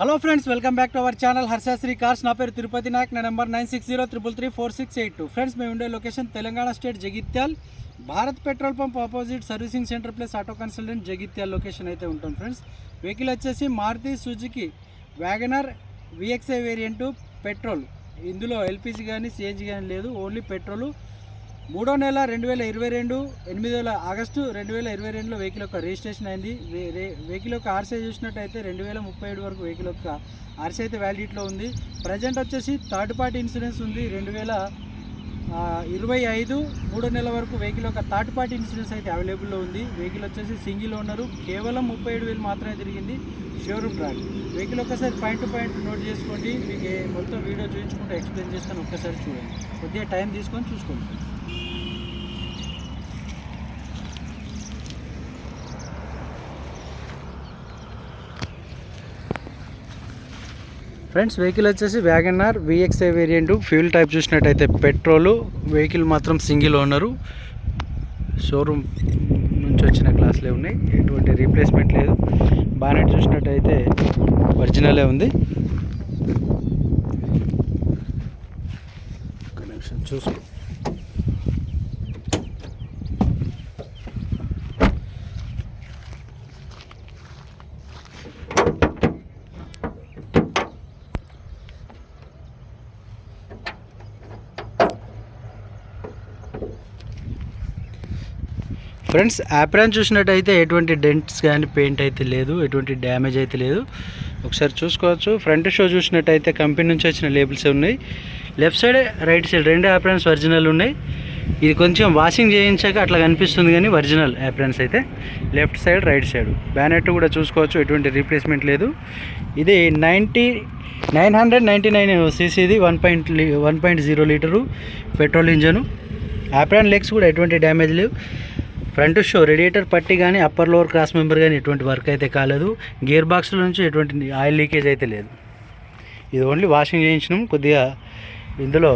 Hello friends welcome back to our channel Harshasri cars నా పేరు తిరుపతి నాయక్ నా number nine six zero triple three four six eight two friends మేము ఉండే location Telangana state Jagtial. Bharat petrol pump opposite servicing centre plus auto consultant Jagtial location అయితే ఉంటాం friends vehicle వచ్చేసి Maruti Suzuki WagonR VXI variant petrol ఇందులో LPG కానీ CNG కానీ లేదు only petrol మూడో నెల రెండు వేల ఇరవై రెండు ఎనిమిది వేల ఆగస్టు రెండు వేల ఇరవై రెండులో వెహికల్ యొక్క రిజిస్ట్రేషన్ అయింది. వెహికల్ యొక్క ఆర్సీ చూసినట్టయితే రెండు వేల ముప్పై ఏడు వరకు వెహికల్ యొక్క ఆర్సీ అయితే వ్యాలిడిటీలో ఉంది. ప్రజెంట్ వచ్చేసి థర్డ్ పార్టీ ఇన్సూరెన్స్ ఉంది. రెండు వేల ఇరవై ఐదు మూడో నెల వరకు వెహికల్ యొక్క థర్డ్ పార్టీ ఇన్సూరెన్స్ అయితే అవైలబుల్లో ఉంది. వెహికల్ వచ్చేసి సింగిల్ ఓనరు. కేవలం ముప్పై ఏడు వేలు మాత్రమే తిరిగింది షోరూమ్ ట్రాక్ వెహికల్ ఒక్కసారి పాయింట్ టు పాయింట్ నోట్ చేసుకోండి. మీకు మొత్తం వీడియో చూపించుకుంటూ ఎక్స్ప్లెయిన్ చేస్తాను. ఒక్కసారి చూడండి. కొద్దిగా టైం తీసుకొని చూసుకోండి. ఫ్రెండ్స్ వెహికల్ వచ్చేసి WagonR VXI variant. Fuel type చూసినట్టయితే పెట్రోలు వెహికల్ మాత్రం సింగిల్ ఓనరు. షోరూమ్ నుంచి వచ్చిన క్లాస్లే ఉన్నాయి. ఎటువంటి రీప్లేస్మెంట్ లేదు. బానెట్ చూసినట్టయితే ఒరిజినలే ఉంది. కనెక్షన్ చూసుకో. ఫ్రెండ్స్ యాప్రాన్ చూసినట్టయితే ఎటువంటి డెంట్స్ కానీ పెయింట్ అయితే లేదు. ఎటువంటి డ్యామేజ్ అయితే లేదు. ఒకసారి చూసుకోవచ్చు. ఫ్రంట్ షో చూసినట్టయితే కంపెనీ నుంచి వచ్చిన లేబుల్స్ ఉన్నాయి. లెఫ్ట్ సైడ్ రైట్ సైడ్ రెండు యాప్రాన్స్ ఒరిజినల్ ఉన్నాయి. ఇది కొంచెం వాషింగ్ చేయించాక అట్లా కనిపిస్తుంది కానీ ఒరిజినల్ యాప్రాన్స్ అయితే. Left side right side bonnet కూడా చూసుకోవచ్చు. ఎటువంటి రీప్లేస్మెంట్ లేదు. ఇది ninety nine hundred ninety nine సీసీది one point one point zero litre petrol engine apron legs కూడా ఎటువంటి డ్యామేజ్ లేవు. ఫ్రంట్ షో రేడియేటర్ పట్టి కానీ అప్పర్ లోవర్ క్రాస్ మెంబర్ కానీ ఎటువంటి వర్క్ అయితే కాలేదు. గేర్ బాక్స్ల నుంచి ఎటువంటి ఆయిల్ లీకేజ్ అయితే లేదు. ఇది ఓన్లీ వాషింగ్ చేయించినాం. కొద్దిగా ఇందులో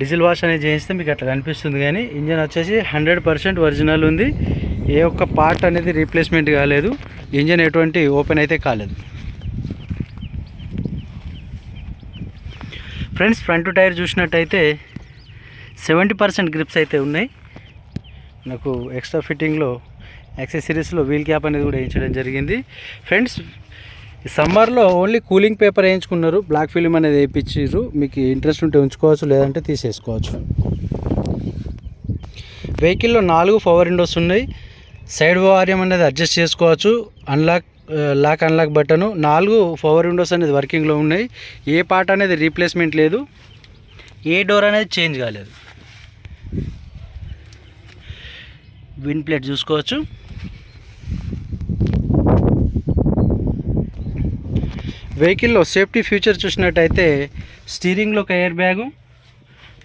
డీజిల్ వాష్ అనేది చేయిస్తే మీకు అట్లా కనిపిస్తుంది కానీ ఇంజన్ వచ్చేసి హండ్రెడ్ పర్సెంట్ ఒరిజినల్ ఉంది. ఏ ఒక్క పార్ట్ అనేది రీప్లేస్మెంట్ కాలేదు. ఇంజన్ ఎటువంటి ఓపెన్ అయితే కాలేదు. ఫ్రెండ్స్ ఫ్రంట్ టైర్ చూసినట్టయితే సెవెంటీ పర్సెంట్ గ్రిప్స్ అయితే ఉన్నాయి. నాకు ఎక్స్ట్రా ఫిట్టింగ్లో యాక్సెసరీస్లో వీల్ క్యాప్ అనేది కూడా వేయించడం జరిగింది. ఫ్రెండ్స్ సమ్మర్లో ఓన్లీ కూలింగ్ పేపర్ వేయించుకున్నారు. బ్లాక్ ఫిలిం అనేది వేయించారు మీకు ఇంట్రెస్ట్ ఉంటే ఉంచుకోవచ్చు లేదంటే తీసేసుకోవచ్చు. వెహికల్లో నాలుగు పవర్ విండోస్ ఉన్నాయి. సైడ్ వార్యం అనేది అడ్జస్ట్ చేసుకోవచ్చు. Unlock lock unlock button. నాలుగు పవర్ విండోస్ అనేది వర్కింగ్లో ఉన్నాయి. ఏ పార్ట్ అనేది రీప్లేస్మెంట్ లేదు. ఏ డోర్ అనేది చేంజ్ కాలేదు. విన్ ప్లేట్ చూసుకోవచ్చు. వెహికల్లో సేఫ్టీ ఫీచర్ చూసినట్టయితే స్టీరింగ్లో ఒక ఎయిర్ బ్యాగు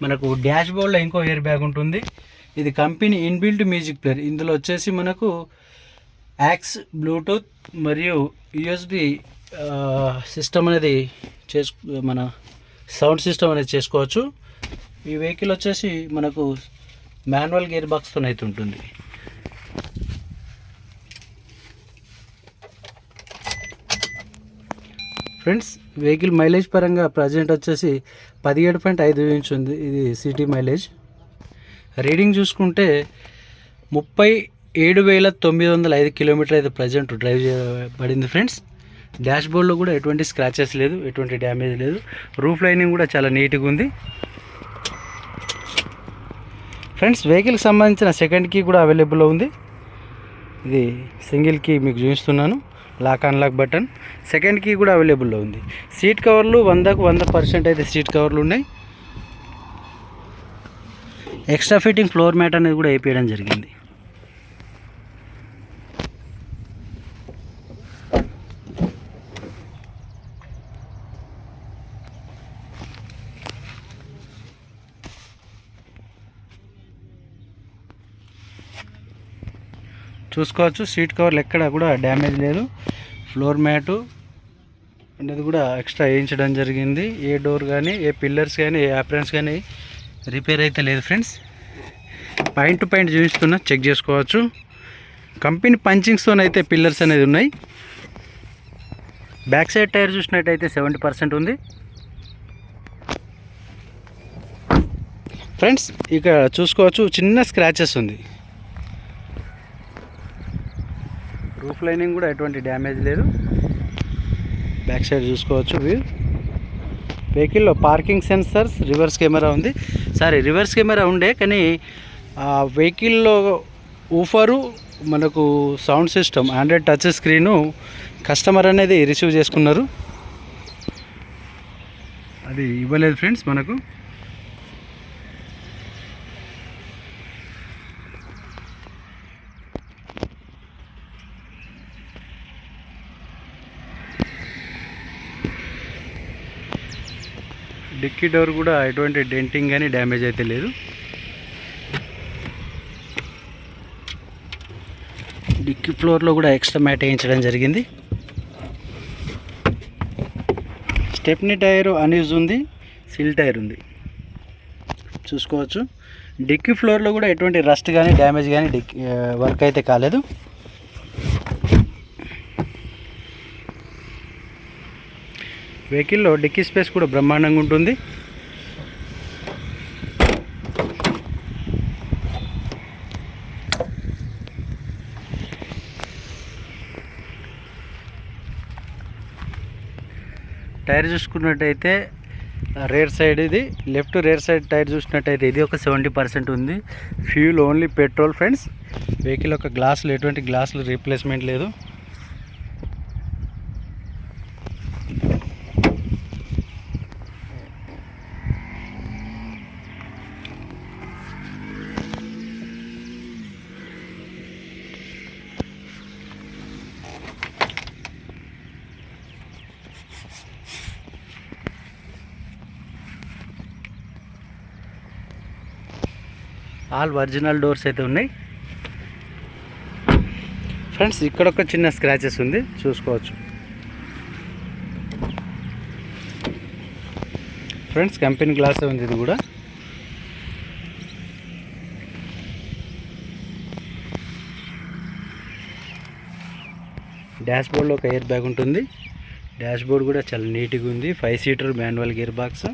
మనకు డ్యాష్ బోర్డ్లో ఇంకో ఎయిర్ బ్యాగ్ ఉంటుంది. ఇది కంపెనీ ఇన్బిల్ట్ మ్యూజిక్ ప్లేయర్. ఇందులో వచ్చేసి మనకు యాక్స్ బ్లూటూత్ మరియు యూఎస్బి సిస్టమ్ అనేది చేసు మన సౌండ్ సిస్టమ్ అనేది చేసుకోవచ్చు. ఈ వెహికల్ వచ్చేసి మనకు మాన్యువల్ గేర్ బాక్స్తో అయితే ఉంటుంది. ఫ్రెండ్స్ వెహికల్ మైలేజ్ పరంగా ప్రజెంట్ వచ్చేసి పదిహేడు పాయింట్ ఐదు ఇంచ్ ఉంది ఇది సిటీ మైలేజ్. రీడింగ్ చూసుకుంటే ముప్పై ఏడు వేల తొమ్మిది వందల ఐదు కిలోమీటర్ అయితే ప్రజెంట్ డ్రైవ్ చేయబడింది ఫ్రెండ్స్. డాష్ బోర్డ్లో కూడా ఎటువంటి స్క్రాచెస్ లేదు ఎటువంటి డ్యామేజ్ లేదు. రూఫ్ లైనింగ్ కూడా చాలా నీట్గా ఉంది. ఫ్రెండ్స్ వెహికల్కి సంబంధించిన సెకండ్ కీ కూడా అవైలబుల్లో ఉంది. ఇది సింగిల్ కీ మీకు చూపిస్తున్నాను. Lock unlock button. Second key కూడా అవైలబుల్లో ఉంది. సీట్ కవర్లు వందకు వంద పర్సెంట్ అయితే సీట్ కవర్లు ఉన్నాయి. ఎక్స్ట్రా ఫిట్టింగ్ ఫ్లోర్ మ్యాట్ అనేది కూడా వేయించడం జరిగింది. చూసుకోవచ్చు. సీట్ కవర్లు ఎక్కడ కూడా డ్యామేజ్ లేదు. ఫ్లోర్ మ్యాటు అనేది కూడా ఎక్స్ట్రా వేయించడం జరిగింది. ఏ డోర్ కానీ ఏ పిల్లర్స్ కానీ ఏ అప్రెన్స్ కానీ రిపేర్ అయితే లేదు ఫ్రెండ్స్. పాయింట్ టు పాయింట్ చూపిస్తున్నా చెక్ చేసుకోవచ్చు. కంపెనీ పంచింగ్స్తోనైతే పిల్లర్స్ అనేది ఉన్నాయి. బ్యాక్ సైడ్ టైర్ చూసినట్టయితే సెవెంటీ పర్సెంట్ ఉంది. ఫ్రెండ్స్ ఇక చూసుకోవచ్చు చిన్న స్క్రాచెస్ ఉంది. రూఫ్ లైనింగ్ కూడా ఎటువంటి డ్యామేజ్ లేదు. బ్యాక్ సైడ్ చూసుకోవచ్చు వ్యూ వెహికల్లో పార్కింగ్ సెన్సర్స్ రివర్స్ కెమెరా ఉంది. సారీ రివర్స్ కెమెరా ఉండే కానీ ఆ వెహికల్లో ఊఫరు మనకు sound system android touch screen customer అనేది రిసీవ్ చేసుకున్నారు. అది ఇవ్వలేదు ఫ్రెండ్స్ మనకు. డిక్కీ డోర్ కూడా ఎటువంటి డెంటింగ్ కానీ డ్యామేజ్ అయితే లేదు. డిక్కీ ఫ్లోర్లో కూడా ఎక్స్ట్రా మ్యాట్ వేయించడం జరిగింది. స్టెప్నీ టైర్ అన్యూజ్ ఉంది సిల్ టైర్ ఉంది. చూసుకోవచ్చు. డిక్కీ ఫ్లోర్లో కూడా ఎటువంటి రస్ట్ కానీ డ్యామేజ్ కానీ డిక్కీ వర్క్ అయితే కాలేదు. వెహికల్లో డిక్కీ స్పేస్ కూడా బ్రహ్మాండంగా ఉంటుంది. టైర్ చూసుకున్నట్టయితే రేర్ సైడ్ ఇది. లెఫ్ట్ రేర్ సైడ్ టైర్ చూసినట్టయితే ఇది ఒక సెవెంటీ పర్సెంట్ ఉంది. Fuel only petrol friends. Vehicle యొక్క గ్లాసులు ఎటువంటి గ్లాసులు రీప్లేస్మెంట్ లేదు. ఆల్ ఒరిజినల్ డోర్స్ అయితే ఉన్నాయి. ఫ్రెండ్స్ ఇక్కడ ఒక చిన్న స్క్రాచెస్ ఉంది. చూసుకోవచ్చు. ఫ్రెండ్స్ కంపెనీ గ్లాస్ ఉంది ఇది కూడా. డాష్ బోర్డ్లో ఒక ఎయిర్ బ్యాగ్ ఉంటుంది. డాష్ బోర్డ్ కూడా చాలా నీట్గా ఉంది. Five seater manual gear box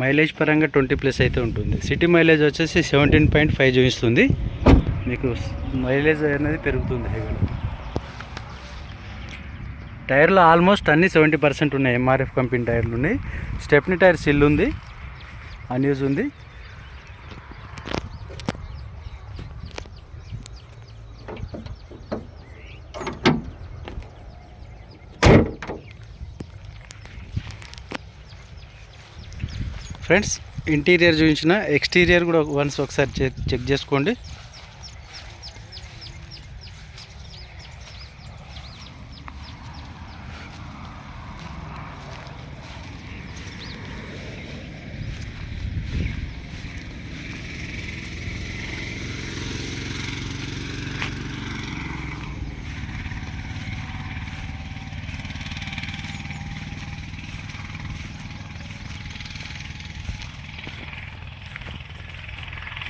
mileage పరంగా ట్వంటీ ప్లస్ అయితే ఉంటుంది. సిటీ మైలేజ్ వచ్చేసి సెవెంటీన్ పాయింట్ ఫైవ్ చూపిస్తుంది. మీకు మైలేజ్ అనేది పెరుగుతుంది హైవేలో టైర్లు ఆల్మోస్ట్ అన్ని సెవెంటీ పర్సెంట్ ఉన్నాయి. ఎంఆర్ఎఫ్ కంపెనీ టైర్లు ఉన్నాయి. స్టెప్నీ టైర్ సిల్ ఉంది. అన్యూజ్ ఉంది. ఫ్రెండ్స్ ఇంటీరియర్ చూపించిన ఎక్స్టీరియర్ కూడా వన్స్ ఒకసారి చెక్ చెక్ చేసుకోండి.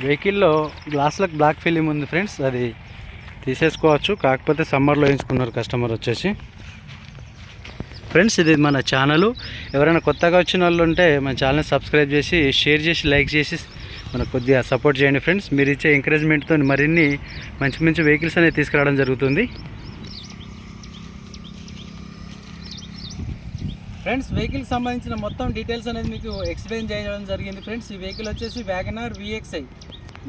వెహికల్లో గ్లాసులకు బ్లాక్ ఫిలిం ఉంది ఫ్రెండ్స్ అది తీసేసుకోవచ్చు. కాకపోతే సమ్మర్లో వేయించుకున్నారు కస్టమర్ వచ్చేసి. ఫ్రెండ్స్ ఇది మన ఛానల్. ఎవరైనా కొత్తగా వచ్చిన వాళ్ళు ఉంటే మన ఛానల్ని సబ్స్క్రైబ్ చేసి షేర్ చేసి లైక్ చేసి మనకు కొద్దిగా సపోర్ట్ చేయండి ఫ్రెండ్స్. మీరు ఇచ్చే ఎంకరేజ్మెంట్తో మరిన్ని మంచి మంచి వెహికల్స్ అనేది తీసుకురావడం జరుగుతుంది. ఫ్రెండ్స్ వెహికల్కి సంబంధించిన మొత్తం డీటెయిల్స్ అనేది మీకు ఎక్స్ప్లెయిన్ చేయడం జరిగింది ఫ్రెండ్స్. ఈ వెహికల్ వచ్చేసి WagonR VXI.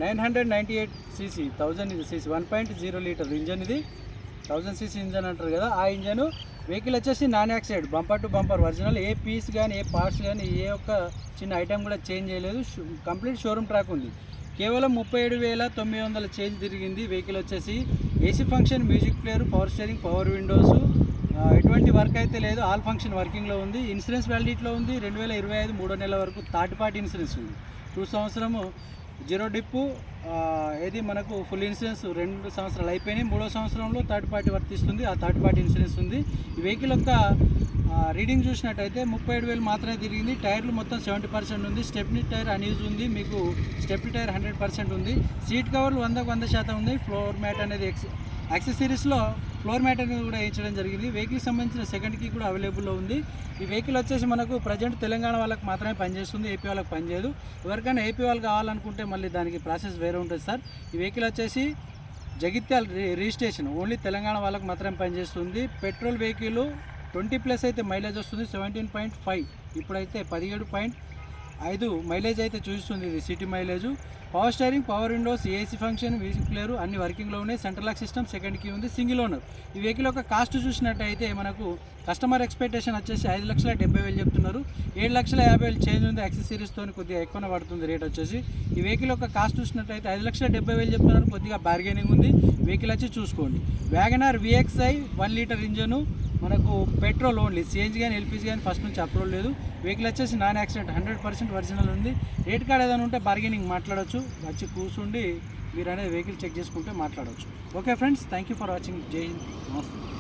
Nine hundred ninety eight CC thousand CC one point zero litre engine ఇది. థౌజండ్ సీసీ ఇంజన్ అంటారు కదా ఆ ఇంజన్ వెహికల్ వచ్చేసి non accident bumper to bumper original A piece కానీ ఏ పార్ట్స్ కానీ ఏ ఒక్క చిన్న ఐటెం కూడా చేంజ్ చేయలేదు. కంప్లీట్ షోరూమ్ ట్రాక్ ఉంది. కేవలం ముప్పై ఏడు వేల తొమ్మిది వందల చేంజ్ తిరిగింది వెహికల్ వచ్చేసి. AC function music player power steering power windows. ఎటువంటి వర్క్ అయితే లేదు. ఆల్ ఫంక్షన్ వర్కింగ్లో ఉంది. ఇన్సూరెన్స్ వ్యాలిడిటీలో ఉంది. రెండు వేల ఇరవై ఐదు మూడో నెలల వరకు థర్డ్ పార్టీ ఇన్సూరెన్స్ ఉంది. టూ సంవత్సరము జీరో డిప్పు ఏది మనకు ఫుల్ ఇన్సూరెన్స్ రెండు సంవత్సరాలు అయిపోయినాయి. మూడో సంవత్సరంలో థర్డ్ పార్టీ వర్తిస్తుంది ఆ థర్డ్ పార్టీ ఇన్సూరెన్స్ ఉంది. ఈ వెహికల్ యొక్క రీడింగ్ చూసినట్టయితే ముప్పై ఏడు వేలు మాత్రమే తిరిగింది. టైర్లు మొత్తం సెవెంటీ పర్సెంట్ ఉంది. స్టెప్నీ టైర్ అన్యూజ్ ఉంది. మీకు స్టెప్నీ టైర్ హండ్రెడ్ పర్సెంట్ ఉంది. సీట్ కవర్లు వందకు వంద శాతం ఉంది. ఫ్లోర్ మ్యాట్ అనేది ఎక్స్ యాక్సెసరీస్లో ఫ్లోర్ మ్యాట్ అనేది కూడా వేయించడం జరిగింది. వెహికల్ సంబంధించిన సెకండ్ కీ కూడా అవైలబుల్లో ఉంది. ఈ వెహికల్ వచ్చేసి మనకు ప్రజెంట్ తెలంగాణ వాళ్ళకి మాత్రమే పనిచేస్తుంది. ఏపీ వాళ్ళకి పనిచేయదు. ఎవరికైనా ఏపీ వాళ్ళు కావాలనుకుంటే మళ్ళీ దానికి ప్రాసెస్ వేరే ఉంటుంది సార్. ఈ వెహికల్ వచ్చేసి జగిత్యాల రి- రిజిస్ట్రేషన్ ఓన్లీ తెలంగాణ వాళ్ళకి మాత్రమే పనిచేస్తుంది. పెట్రోల్ వెహికల్ ట్వంటీ ప్లస్ అయితే మైలేజ్ వస్తుంది. సెవెంటీన్ పాయింట్ ఫైవ్ ఇప్పుడైతే పదిహేడు పాయింట్ ఐదు మైలేజ్ అయితే చూపిస్తుంది ఇది city mileage. Power steering power windows AC function music player అన్ని వర్కింగ్లో ఉన్నాయి. Central lock system second key ఉంది సింగిల్ ఓనర్ ఈ వెహికల్ యొక్క కాస్ట్ చూసినట్టయితే మనకు కస్టమర్ ఎక్స్పెక్టేషన్ వచ్చేసి ఐదు లక్షల డెబ్బై వేలు చెప్తున్నారు. ఏడు లక్షల యాభై వేలు చేంజ్ ఉంది యాక్సెసరీస్తో కొద్దిగా ఎక్కువనే పడుతుంది రేట్ వచ్చేసి. ఈ వెహికల్ యొక్క కాస్ట్ చూసినట్టయితే ఐదు లక్షల డెబ్బై వేలు చెప్తున్నారు కొద్దిగా బార్గెనింగ్ ఉంది. వెహికల్ వచ్చి చూసుకోండి. WagonR V X I one litre engine మనకు petrol only C N G కానీ ఎల్పిజీ కానీ ఫస్ట్ నుంచి అప్రూవల్ లేదు. వెహికల్ వచ్చేసి non accident hundred percent original ఉంది. రేట్ కార్డ్ ఏదైనా ఉంటే బార్గెనింగ్ మాట్లాడొచ్చు. వచ్చి కూర్చుండి మీరు అనేది వెహికల్ చెక్ చేసుకుంటే మాట్లాడవచ్చు okay friends thank you for watching జై హింద్ నమస్తే